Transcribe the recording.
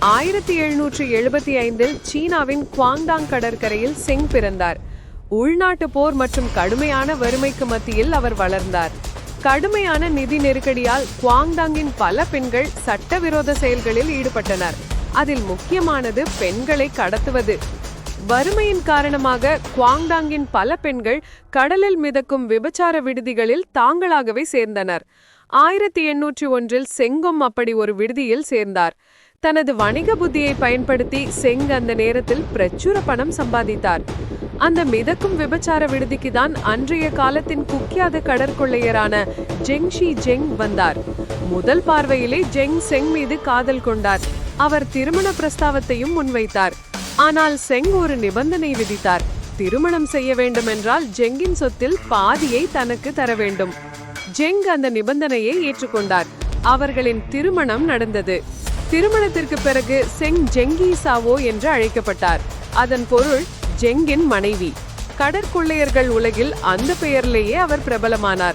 ஆயிரத்தி எழுநூற்றி எழுபத்தி ஐந்தில் சீனாவின் குவாங்டாங் கடற்கரையில் செங் பிறந்தார். உள்நாட்டு போர் மற்றும் கடுமையான வறுமைக்கு மத்தியில் அவர் வளர்ந்தார். கடுமையான நிதி நெருக்கடியால் குவாங்டாங்கின் பல பெண்கள் சட்டவிரோத செயல்களில் ஈடுபட்டனர். அதில் முக்கியமானது பெண்களை கடத்துவது. வறுமையின் காரணமாக குவாங்டாங்கின் பல பெண்கள் கடலில் மிதக்கும் விபச்சார விடுதிகளில் தாங்களாகவே சேர்ந்தனர். ஆயிரத்தி எண்ணூற்றி ஒன்றில் செங்கும் அப்படி ஒரு விடுதியில் சேர்ந்தார். தனது வணிக புத்தியை பயன்படுத்தி செங் அந்த நேரத்தில் பிரச்சுர பணம் சம்பாதித்தார். அந்த மிதக்கும் விபச்சார விடுதிக்கு தான் அன்றைய காலத்தின் குக்கியாத கடற்கொள்ளையரான ஜெங் ஷி ஜெங் வந்தார். முதல் பார்வையிலே ஜெங் செங் மீது காதல் கொண்டார். அவர் திருமண பிரஸ்தாவத்தையும் முன்வைத்தார். ஆனால் செங் ஒரு நிபந்தனை விதித்தார். திருமணம் செய்ய வேண்டுமென்றால் ஜெங்கின் சொத்தில் பாதியை தனக்கு தர வேண்டும். ஜெங் அந்த நிபந்தனையை ஏற்றுக்கொண்டார். அவர்களின் திருமணம் நடந்தது. திருமணத்திற்கு பிறகு செங் ஜெங்கி சாவோ என்று அழைக்கப்பட்டார். அதன் பொருள் ஜெங்கின் மனைவி. கடற்கொள்ளையர்கள் உலகில் அந்த பெயரிலேயே அவர் பிரபலமானார்.